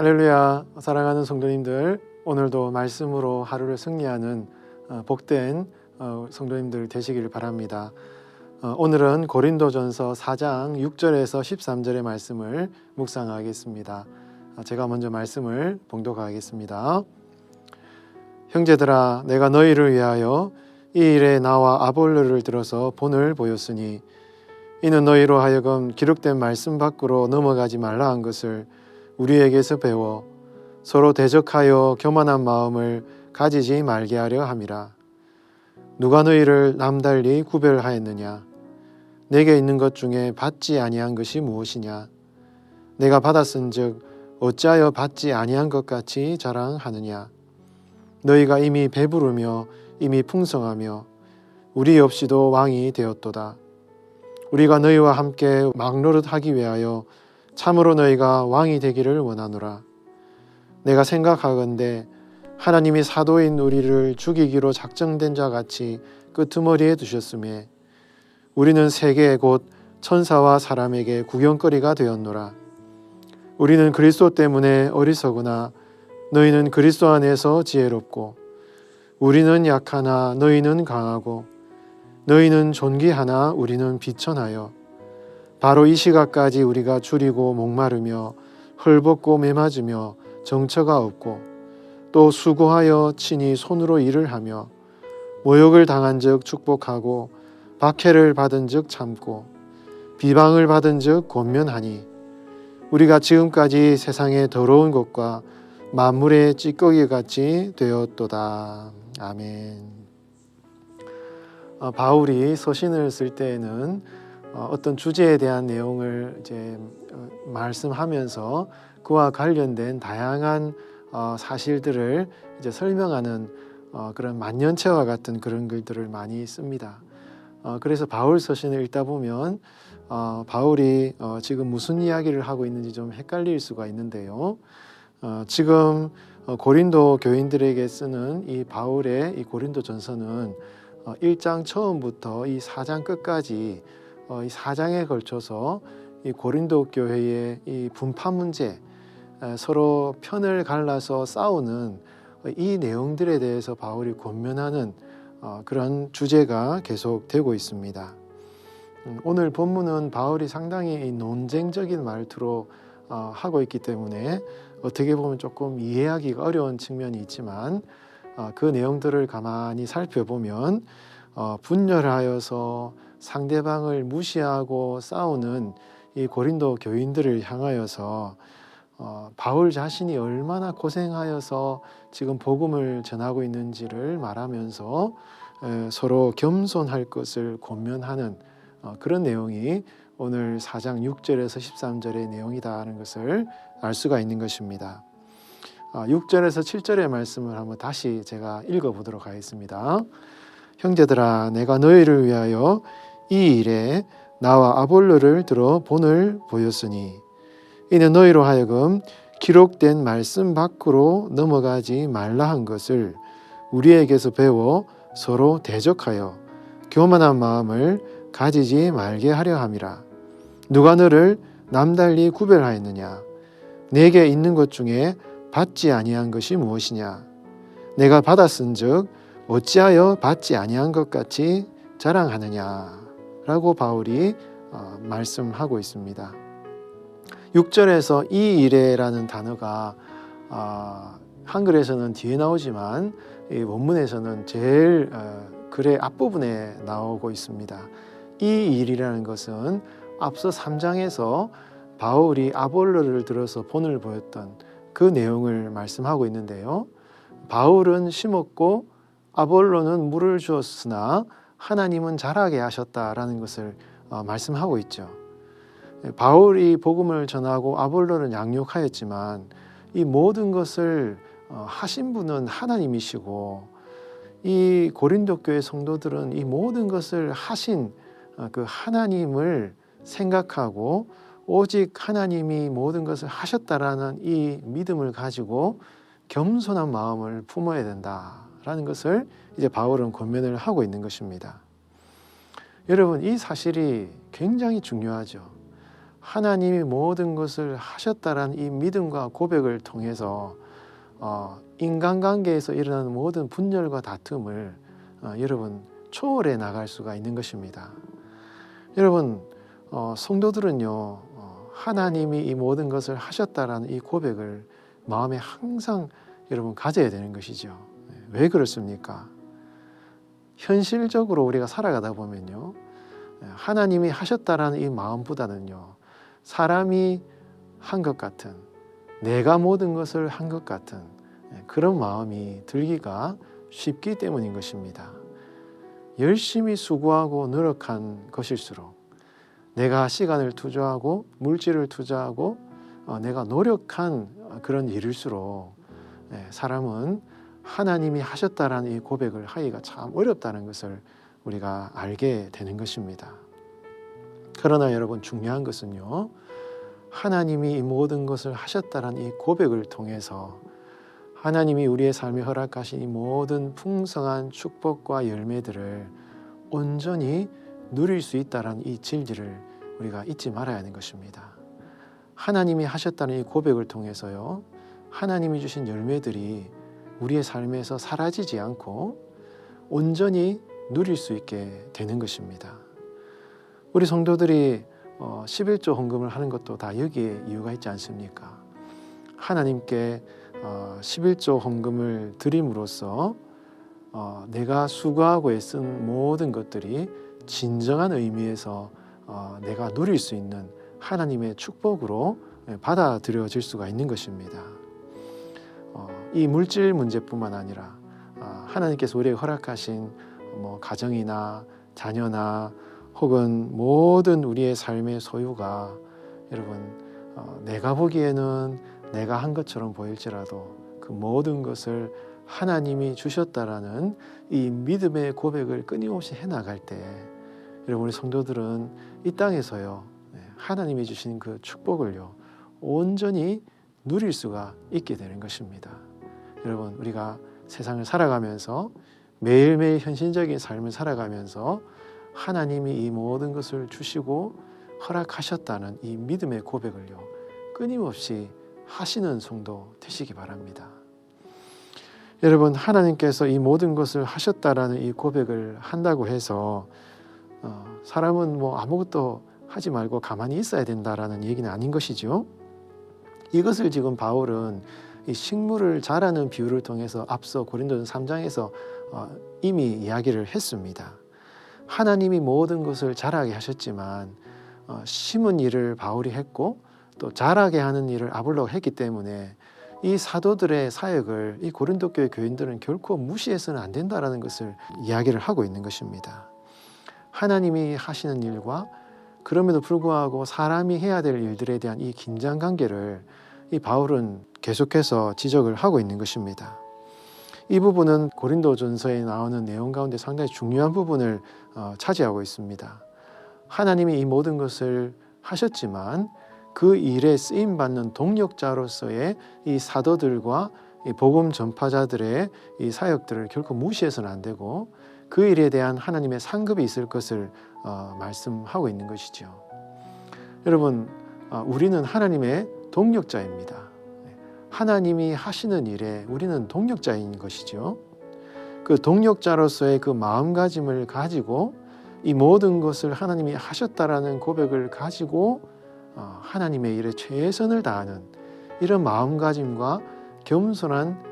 할렐루야 사랑하는 성도님들 오늘도 말씀으로 하루를 승리하는 어, 복된 어, 성도님들 되시길 바랍니다. 어, 오늘은 고린도전서 4장 6절에서 13절의 말씀을 묵상하겠습니다. 아, 제가 먼저 말씀을 봉독하겠습니다. 형제들아 내가 너희를 위하여 이 일에 나와 아볼로를 들어서 본을 보였으니 이는 너희로 하여금 기록된 말씀 밖으로 넘어가지 말라 한 것을 우리에게서 배워 서로 대적하여 교만한 마음을 가지지 말게 하려 함이라. 누가 너희를 남달리 구별하였느냐? 내게 있는 것 중에 받지 아니한 것이 무엇이냐? 내가 받았은즉 어찌하여 받지 아니한 것 같이 자랑하느냐? 너희가 이미 배부르며 이미 풍성하며 우리 없이도 왕이 되었도다. 우리가 너희와 함께 막노릇하기 위하여 참으로 너희가 왕이 되기를 원하노라. 내가 생각하건대 하나님이 사도인 우리를 죽이기로 작정된 자 같이 끄트머리에 두셨음에 우리는 세계 곧 천사와 사람에게 구경거리가 되었노라. 우리는 그리스도 때문에 어리석으나 너희는 그리스도 안에서 지혜롭고 우리는 약하나 너희는 강하고 너희는 존귀하나 우리는 비천하여 바로 이 시각까지 우리가 줄이고 목마르며 헐벗고 매맞으며 정처가 없고 또 수고하여 친히 손으로 일을 하며 모욕을 당한 즉 축복하고 박해를 받은 즉 참고 비방을 받은 즉 권면하니 우리가 지금까지 세상의 더러운 것과 만물의 찌꺼기 같이 되었도다. 아멘. 어, 바울이 서신을 쓸 때에는 어, 어떤 주제에 대한 내용을 이제 어, 말씀하면서 그와 관련된 다양한 어, 사실들을 이제 설명하는 어, 그런 만년체와 같은 그런 글들을 많이 씁니다. 어, 그래서 바울 서신을 읽다 보면 어, 바울이 어, 지금 무슨 이야기를 하고 있는지 좀 헷갈릴 수가 있는데요. 어, 지금 어, 고린도 교인들에게 쓰는 이 바울의 이 고린도 전서는 어, 1장 처음부터 이 4장 끝까지 어, 이 4장에 걸쳐서 이 고린도 교회의 이 분파 문제, 에, 서로 편을 갈라서 싸우는 이 내용들에 대해서 바울이 권면하는 어, 그런 주제가 계속되고 있습니다. 음, 오늘 본문은 바울이 상당히 이 논쟁적인 말투로 어, 하고 있기 때문에 어떻게 보면 조금 이해하기가 어려운 측면이 있지만 어, 그 내용들을 가만히 살펴보면 어, 분열하여서 상대방을 무시하고 싸우는 이 고린도 교인들을 향하여서 어, 바울 자신이 얼마나 고생하여서 지금 복음을 전하고 있는지를 말하면서 에, 서로 겸손할 것을 권면하는 어, 그런 내용이 오늘 4장 6절에서 13절의 내용이다라는 것을 알 수가 있는 것입니다. 아, 6절에서 7절의 말씀을 한번 다시 제가 읽어보도록 하겠습니다. 형제들아, 내가 너희를 위하여 이 일에 나와 아볼로를 들어 본을 보였으니 이는 너희로 하여금 기록된 말씀 밖으로 넘어가지 말라 한 것을 우리에게서 배워 서로 대적하여 교만한 마음을 가지지 말게 하려 함이라. 누가 너를 남달리 구별하였느냐? 내게 있는 것 중에 받지 아니한 것이 무엇이냐? 내가 받았은즉 어찌하여 받지 아니한 것 같이 자랑하느냐? 라고 바울이 어, 말씀하고 있습니다. 6절에서 이 일에라는 단어가 어, 한글에서는 뒤에 나오지만 이 원문에서는 제일 어, 글의 앞부분에 나오고 있습니다. 이 일이라는 것은 앞서 3장에서 바울이 아볼로를 들어서 본을 보였던 그 내용을 말씀하고 있는데요. 바울은 심었고 아볼로는 물을 주었으나 하나님은 자라게 하셨다라는 것을 어, 말씀하고 있죠. 바울이 복음을 전하고 아볼로는 양육하였지만 이 모든 것을 어, 하신 분은 하나님이시고 이 고린도 교회 성도들은 이 모든 것을 하신 어, 그 하나님을 생각하고 오직 하나님이 모든 것을 하셨다라는 이 믿음을 가지고 겸손한 마음을 품어야 된다 라는 것을 이제 바울은 권면을 하고 있는 것입니다. 여러분 이 사실이 굉장히 중요하죠. 하나님이 모든 것을 하셨다라는 이 믿음과 고백을 통해서 어, 인간관계에서 일어나는 모든 분열과 다툼을 어, 여러분 초월해 나갈 수가 있는 것입니다. 여러분 어, 성도들은요 어, 하나님이 이 모든 것을 하셨다라는 이 고백을 마음에 항상 여러분 가져야 되는 것이죠. 네, 왜 그렇습니까? 현실적으로 우리가 살아가다 보면요 네, 하나님이 하셨다라는 이 마음보다는요 사람이 한 것 같은 내가 모든 것을 한 것 같은 네, 그런 마음이 들기가 쉽기 때문인 것입니다. 열심히 수고하고 노력한 것일수록 내가 시간을 투자하고 물질을 투자하고 어, 내가 노력한 그런 일일수록 네, 사람은 하나님이 하셨다라는 이 고백을 하기가 참 어렵다는 것을 우리가 알게 되는 것입니다. 그러나 여러분 중요한 것은요. 하나님이 이 모든 것을 하셨다라는 이 고백을 통해서 하나님이 우리의 삶에 허락하신 이 모든 풍성한 축복과 열매들을 온전히 누릴 수 있다라는 이 진리를 우리가 잊지 말아야 하는 것입니다. 하나님이 하셨다는 이 고백을 통해서요. 하나님이 주신 열매들이 우리의 삶에서 사라지지 않고 온전히 누릴 수 있게 되는 것입니다. 우리 성도들이 어, 11조 헌금을 하는 것도 다 여기에 이유가 있지 않습니까? 하나님께 어, 11조 헌금을 드림으로써 어, 내가 수고하고 애쓴 모든 것들이 진정한 의미에서 어, 내가 누릴 수 있는 하나님의 축복으로 예, 받아들여질 수가 있는 것입니다. 어, 이 물질 문제뿐만 아니라 어, 하나님께서 우리에게 허락하신 뭐 가정이나 자녀나 혹은 모든 우리의 삶의 소유가 여러분 어, 내가 보기에는 내가 한 것처럼 보일지라도 그 모든 것을 하나님이 주셨다라는 이 믿음의 고백을 끊임없이 해 나갈 때 여러분 우리 성도들은 이 땅에서요 네, 하나님이 주신 그 축복을요 온전히 누릴 수가 있게 되는 것입니다. 여러분 우리가 세상을 살아가면서 매일매일 현실적인 삶을 살아가면서 하나님이 이 모든 것을 주시고 허락하셨다는 이 믿음의 고백을요 끊임없이 하시는 성도 되시기 바랍니다. 여러분 하나님께서 이 모든 것을 하셨다라는 이 고백을 한다고 해서 어, 사람은 뭐 아무것도 하지 말고 가만히 있어야 된다라는 얘기는 아닌 것이죠. 이것을 지금 바울은 이 식물을 자라는 비유를 통해서 앞서 고린도전 3장에서 어, 이미 이야기를 했습니다. 하나님이 모든 것을 자라게 하셨지만 어, 심은 일을 바울이 했고 또 자라게 하는 일을 아볼로가 했기 때문에 이 사도들의 사역을 이 고린도 교회 교인들은 결코 무시해서는 안 된다라는 것을 이야기를 하고 있는 것입니다. 하나님이 하시는 일과 그럼에도 불구하고 사람이 해야 될 일들에 대한 이 긴장 관계를 이 바울은 계속해서 지적을 하고 있는 것입니다. 이 부분은 고린도전서에 나오는 내용 가운데 상당히 중요한 부분을 어, 차지하고 있습니다. 하나님이 이 모든 것을 하셨지만 그 일에 쓰임 받는 동력자로서의 이 사도들과 이 복음 전파자들의 이 사역들을 결코 무시해서는 안 되고 그 일에 대한 하나님의 상급이 있을 것을 어, 말씀하고 있는 것이죠. 여러분, 어, 우리는 하나님의 동력자입니다. 하나님이 하시는 일에 우리는 동력자인 것이죠. 그 동력자로서의 그 마음가짐을 가지고 이 모든 것을 하나님이 하셨다라는 고백을 가지고 어, 하나님의 일에 최선을 다하는 이런 마음가짐과 겸손한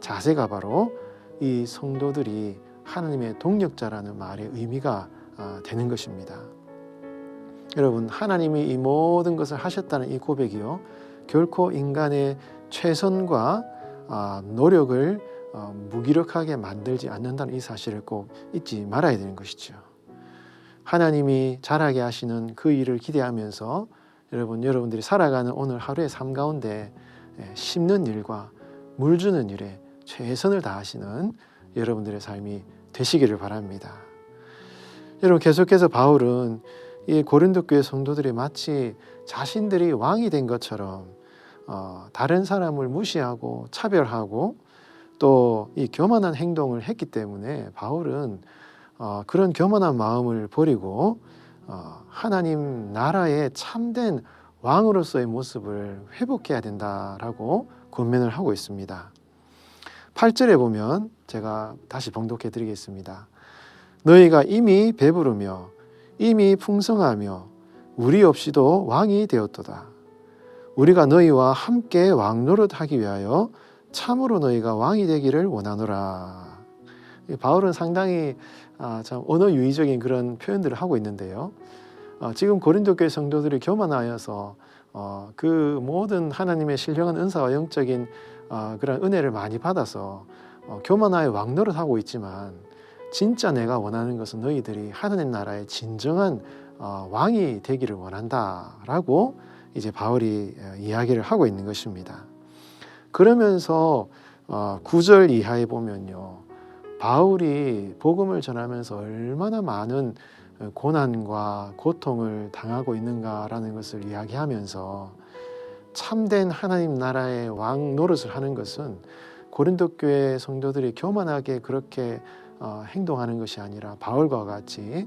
자세가 바로 이 성도들이 하나님의 동력자라는 말의 의미가 아, 되는 것입니다. 여러분, 하나님이 이 모든 것을 하셨다는 이 고백이요. 결코 인간의 최선과 아, 노력을 어, 무기력하게 만들지 않는다는 이 사실을 꼭 잊지 말아야 되는 것이죠. 하나님이 잘하게 하시는 그 일을 기대하면서 여러분 여러분들이 살아가는 오늘 하루의 삶 가운데 예, 심는 일과 물 주는 일에 최선을 다하시는 여러분들의 삶이 되시기를 바랍니다. 여러분 계속해서 바울은 이 고린도 교회 성도들이 마치 자신들이 왕이 된 것처럼 어, 다른 사람을 무시하고 차별하고 또 이 교만한 행동을 했기 때문에 바울은 어, 그런 교만한 마음을 버리고 어, 하나님 나라의 참된 왕으로서의 모습을 회복해야 된다라고 권면을 하고 있습니다. 8절에 보면 제가 다시 봉독해 드리겠습니다. 너희가 이미 배부르며 이미 풍성하며 우리 없이도 왕이 되었도다. 우리가 너희와 함께 왕 노릇하기 위하여 참으로 너희가 왕이 되기를 원하노라. 이 바울은 상당히 아, 참 언어 유의적인 그런 표현들을 하고 있는데요. 어, 지금 고린도 교회 성도들이 교만하여서 어, 그 모든 하나님의 신령한 은사와 영적인 어, 그런 은혜를 많이 받아서 어, 교만하여 왕노릇 하고 있지만 진짜 내가 원하는 것은 너희들이 하나님 나라의 진정한 어, 왕이 되기를 원한다라고 이제 바울이 어, 이야기를 하고 있는 것입니다. 그러면서 어, 9절 이하에 보면요. 바울이 복음을 전하면서 얼마나 많은 어, 고난과 고통을 당하고 있는가라는 것을 이야기하면서 참된 하나님 나라의 왕 노릇을 하는 것은 고린도 교회 성도들이 교만하게 그렇게 어, 행동하는 것이 아니라 바울과 같이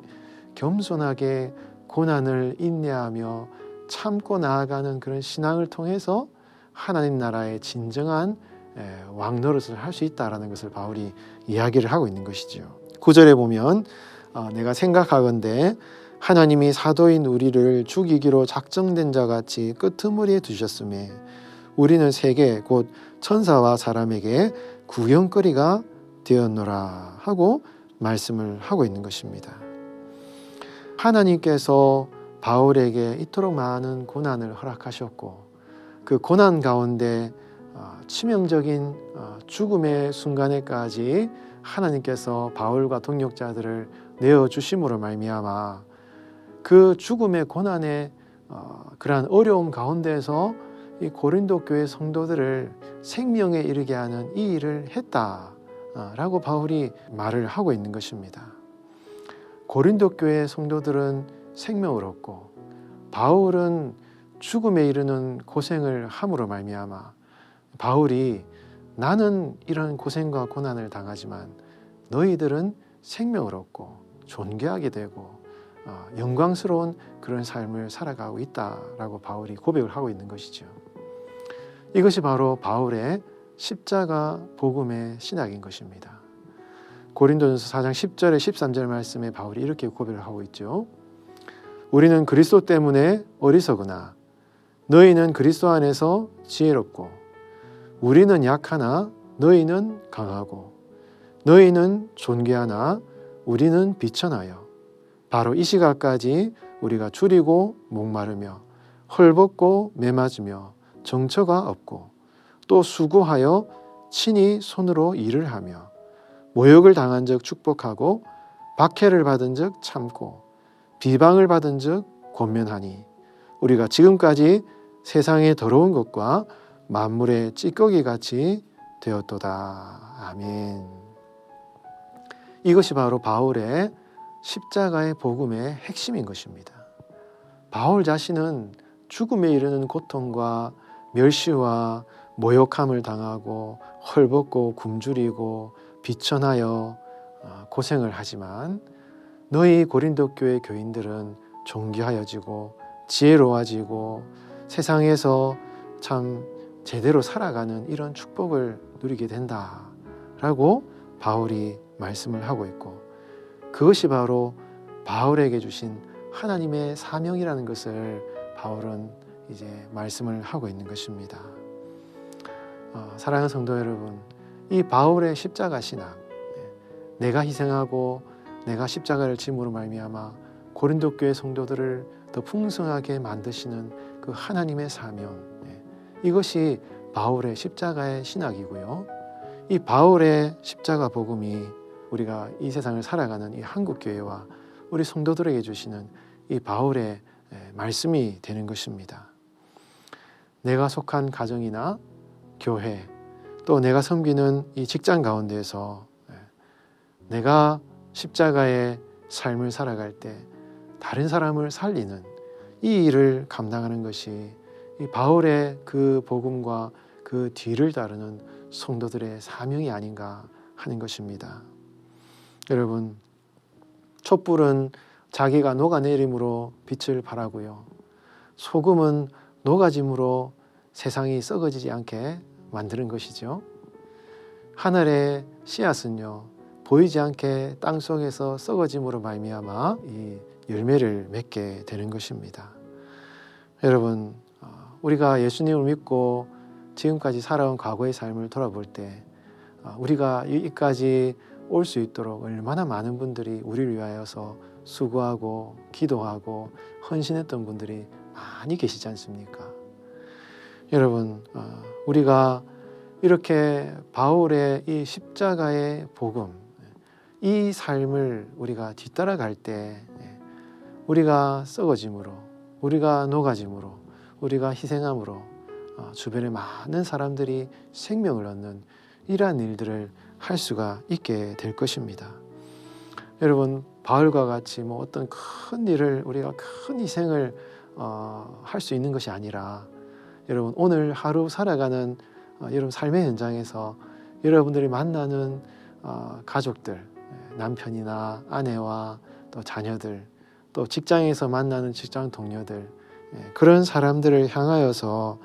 겸손하게 고난을 인내하며 참고 나아가는 그런 신앙을 통해서 하나님 나라의 진정한 에, 왕 노릇을 할 수 있다라는 것을 바울이 이야기를 하고 있는 것이죠. 구절에 보면 어, 내가 생각하건대 하나님이 사도인 우리를 죽이기로 작정된 자 같이 끄트머리에 두셨음에 우리는 세계 곧 천사와 사람에게 구경거리가 되었노라 하고 말씀을 하고 있는 것입니다. 하나님께서 바울에게 이토록 많은 고난을 허락하셨고 그 고난 가운데 어, 치명적인 어, 죽음의 순간에까지 하나님께서 바울과 동역자들을 내어 주심으로 말미암아 그 죽음의 고난의 어, 그러한 어려움 가운데서 이 고린도 교회 성도들을 생명에 이르게 하는 이 일을 했다라고 바울이 말을 하고 있는 것입니다. 고린도 교회 성도들은 생명을 얻고 바울은 죽음에 이르는 고생을 함으로 말미암아 바울이 나는 이런 고생과 고난을 당하지만 너희들은 생명을 얻고 존귀하게 되고 어, 영광스러운 그런 삶을 살아가고 있다라고 바울이 고백을 하고 있는 것이죠. 이것이 바로 바울의 십자가 복음의 신학인 것입니다. 고린도전서 4장 10절에 13절 말씀에 바울이 이렇게 고백을 하고 있죠. 우리는 그리스도 때문에 어리석으나 너희는 그리스도 안에서 지혜롭고 우리는 약하나 너희는 강하고 너희는 존귀하나 우리는 비천하여 바로 이 시각까지 우리가 줄이고 목마르며 헐벗고 매맞으며 정처가 없고 또 수고하여 친히 손으로 일을 하며 모욕을 당한 적 축복하고 박해를 받은 적 참고 비방을 받은 적 권면하니 우리가 지금까지 세상의 더러운 것과 만물의 찌꺼기 같이 되었도다. 아멘. 이것이 바로 바울의 십자가의 복음의 핵심인 것입니다. 바울 자신은 죽음에 이르는 고통과 멸시와 모욕함을 당하고 헐벗고 굶주리고 비천하여 어, 고생을 하지만 너희 고린도 교회 교인들은 존귀하여지고 지혜로워지고 세상에서 참 제대로 살아가는 이런 축복을 누리게 된다라고 바울이 말씀을 하고 있고 그것이 바로 바울에게 주신 하나님의 사명이라는 것을 바울은 이제 말씀을 하고 있는 것입니다. 어, 사랑하는 성도 여러분, 이 바울의 십자가 신앙, 네, 내가 희생하고 내가 십자가를 짐으로 말미암아 고린도 교회 성도들을 더 풍성하게 만드시는 그 하나님의 사명, 네, 이것이 바울의 십자가의 신학이고요. 이 바울의 십자가 복음이 우리가 이 세상을 살아가는 이 한국 교회와 우리 성도들에게 주시는 이 바울의 예, 말씀이 되는 것입니다. 내가 속한 가정이나 교회 또 내가 섬기는 이 직장 가운데에서 예, 내가 십자가의 삶을 살아갈 때 다른 사람을 살리는 이 일을 감당하는 것이 이 바울의 그 복음과 그 뒤를 따르는 성도들의 사명이 아닌가 하는 것입니다. 여러분, 촛불은 자기가 녹아내림으로 빛을 발하고요. 소금은 노가짐으로 세상이 썩어지지 않게 만드는 것이죠. 하늘의 씨앗은요 보이지 않게 땅 속에서 썩어짐으로 말미암아 이 열매를 맺게 되는 것입니다. 여러분 어, 우리가 예수님을 믿고 지금까지 살아온 과거의 삶을 돌아볼 때 어, 우리가 여기까지 올 수 있도록 얼마나 많은 분들이 우리를 위하여서 수고하고 기도하고 헌신했던 분들이 많이 계시지 않습니까? 여러분 어, 우리가 이렇게 바울의 이 십자가의 복음 이 삶을 우리가 뒤따라갈 때 예, 우리가 썩어짐으로 우리가 녹아짐으로 우리가 희생함으로 어, 주변에 많은 사람들이 생명을 얻는 이러한 일들을 할 수가 있게 될 것입니다. 여러분 바울과 같이 뭐 어떤 큰 일을 우리가 큰 희생을 어, 할 수 있는 것이 아니라 여러분 오늘 하루 살아가는 어, 여러분 삶의 현장에서 여러분들이 만나는 어, 가족들 예, 남편이나 아내와 또 자녀들 또 직장에서 만나는 직장 동료들 예, 그런 사람들을 향하여서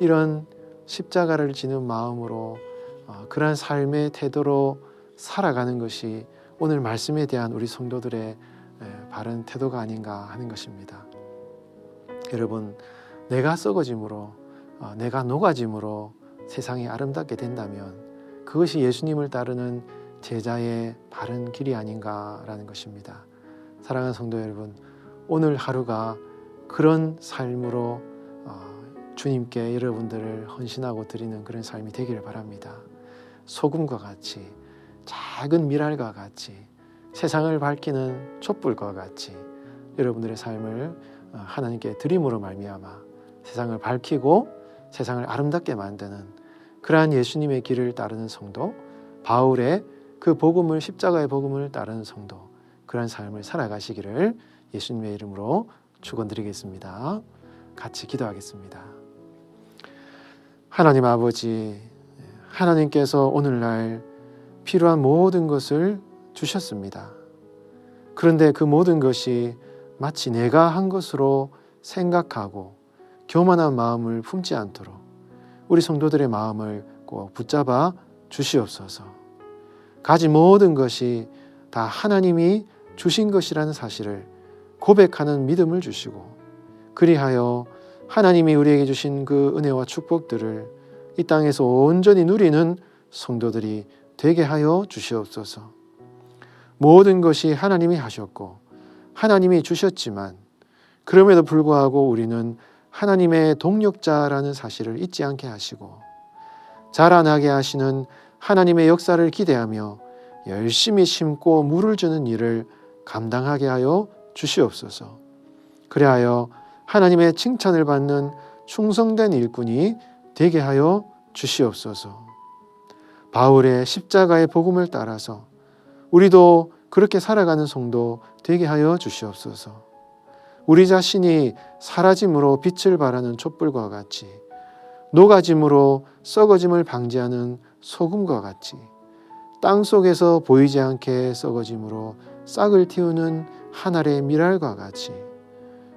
이런 십자가를 지는 마음으로 어, 그러한 삶의 태도로 살아가는 것이 오늘 말씀에 대한 우리 성도들의 예, 바른 태도가 아닌가 하는 것입니다. 여러분, 내가 썩어짐으로, 어, 내가 녹아짐으로 세상이 아름답게 된다면 그것이 예수님을 따르는 제자의 바른 길이 아닌가라는 것입니다. 사랑하는 성도 여러분, 오늘 하루가 그런 삶으로 어, 주님께 여러분들을 헌신하고 드리는 그런 삶이 되기를 바랍니다. 소금과 같이 작은 미랄과 같이 세상을 밝히는 촛불과 같이 여러분들의 삶을 어, 하나님께 드림으로 말미암아 세상을 밝히고 세상을 아름답게 만드는 그러한 예수님의 길을 따르는 성도 바울의 그 복음을 십자가의 복음을 따르는 성도 그러한 삶을 살아가시기를 예수님의 이름으로 축원드리겠습니다. 같이 기도하겠습니다. 하나님 아버지 하나님께서 오늘날 필요한 모든 것을 주셨습니다. 그런데 그 모든 것이 마치 내가 한 것으로 생각하고 교만한 마음을 품지 않도록 우리 성도들의 마음을 꼭 붙잡아 주시옵소서. 가진 모든 것이 다 하나님이 주신 것이라는 사실을 고백하는 믿음을 주시고 그리하여 하나님이 우리에게 주신 그 은혜와 축복들을 이 땅에서 온전히 누리는 성도들이 되게 하여 주시옵소서. 모든 것이 하나님이 하셨고 하나님이 주셨지만 그럼에도 불구하고 우리는 하나님의 동력자라는 사실을 잊지 않게 하시고 자라나게 하시는 하나님의 역사를 기대하며 열심히 심고 물을 주는 일을 감당하게 하여 주시옵소서. 그리하여 하나님의 칭찬을 받는 충성된 일꾼이 되게 하여 주시옵소서. 바울의 십자가의 복음을 따라서 우리도 그렇게 살아가는 성도 되게 하여 주시옵소서. 우리 자신이 사라짐으로 빛을 발하는 촛불과 같이 녹아짐으로 썩어짐을 방지하는 소금과 같이 땅 속에서 보이지 않게 썩어짐으로 싹을 틔우는 하늘의 미랄과 같이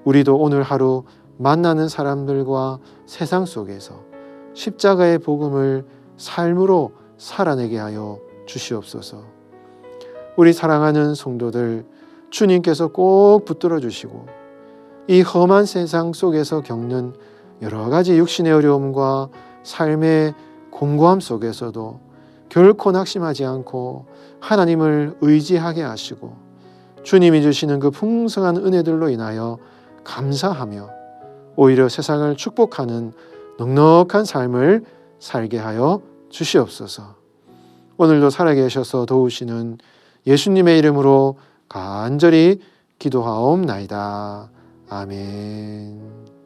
우리도 오늘 하루 만나는 사람들과 세상 속에서 십자가의 복음을 삶으로 살아내게 하여 주시옵소서. 우리 사랑하는 성도들 주님께서 꼭 붙들어 주시고 이 험한 세상 속에서 겪는 여러 가지 육신의 어려움과 삶의 공고함 속에서도 결코 낙심하지 않고 하나님을 의지하게 하시고 주님이 주시는 그 풍성한 은혜들로 인하여 감사하며 오히려 세상을 축복하는 넉넉한 삶을 살게 하여 주시옵소서. 오늘도 살아계셔서 도우시는 예수님의 이름으로 간절히 기도하옵나이다. 아멘.